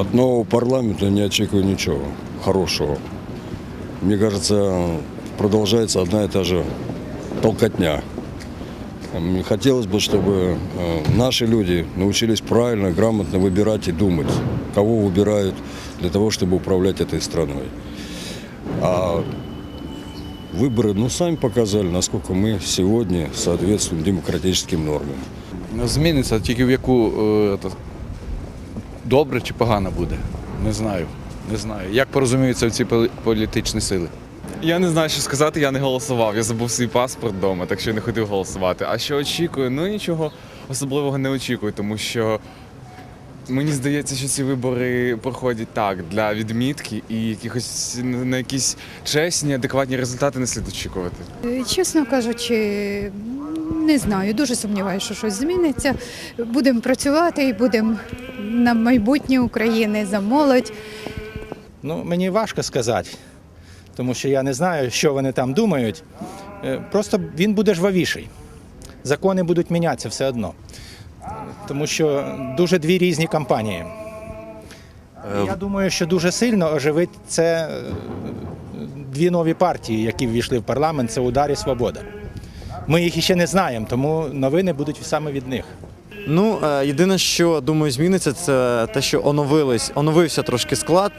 От нового парламента не очікую ничего хорошего. Мне кажется, продолжается одна и та же толкотня. М, Хотелось бы, чтобы э, наши люди научились правильно, грамотно выбирать и думать, кого выбирают для того, чтобы управлять этой страной. А выборы, ну, сами показали, насколько мы сегодня соответствуем демократическим нормам. Зміниться тільки в яку е, та- добре чи погано буде. Не знаю. Не знаю. Як порозуміються ці політичні сили? Я не знаю, що сказати, я не голосував. Я забув свій паспорт вдома, так що я не хотів голосувати. А що очікую? Ну нічого особливого не очікую, тому що мені здається, що ці вибори проходять так для відмітки і якихось на якісь чесні, адекватні результати не слід очікувати. Е, Чесно кажучи, не знаю, дуже сумніваюся, що щось зміниться. Будемо працювати і будемо на майбутнє України за молодь. Ну, мені важко сказати, тому що я не знаю, що вони там думають. Е, Просто він буде жвавіший. Закони будуть мінятися все одно. Тому що дуже дві різні кампанії. Я думаю, що дуже сильно оживить це е, дві нові партії, які ввійшли в парламент, це удар і свобода. Ми їх іще не знаємо, тому новини будуть саме від них. Ну, е, єдине, що думаю, зміниться, це те, що оновились, оновився трошки склад.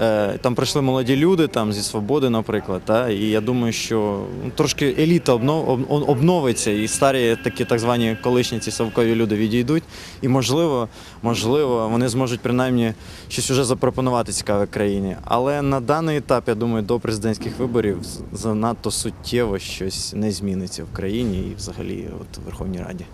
Е, Там прийшли молоді люди, там зі свободи, наприклад. Та? І я думаю, що ну, трошки еліта обновиться, і старі такі так звані колишні ці совкові люди відійдуть. І можливо, можливо, вони зможуть принаймні щось уже запропонувати цікаве країні. Але на даний етап, я думаю, до президентських виборів занадто суттєво щось не зміниться в країні і взагалі от в Верховній Раді.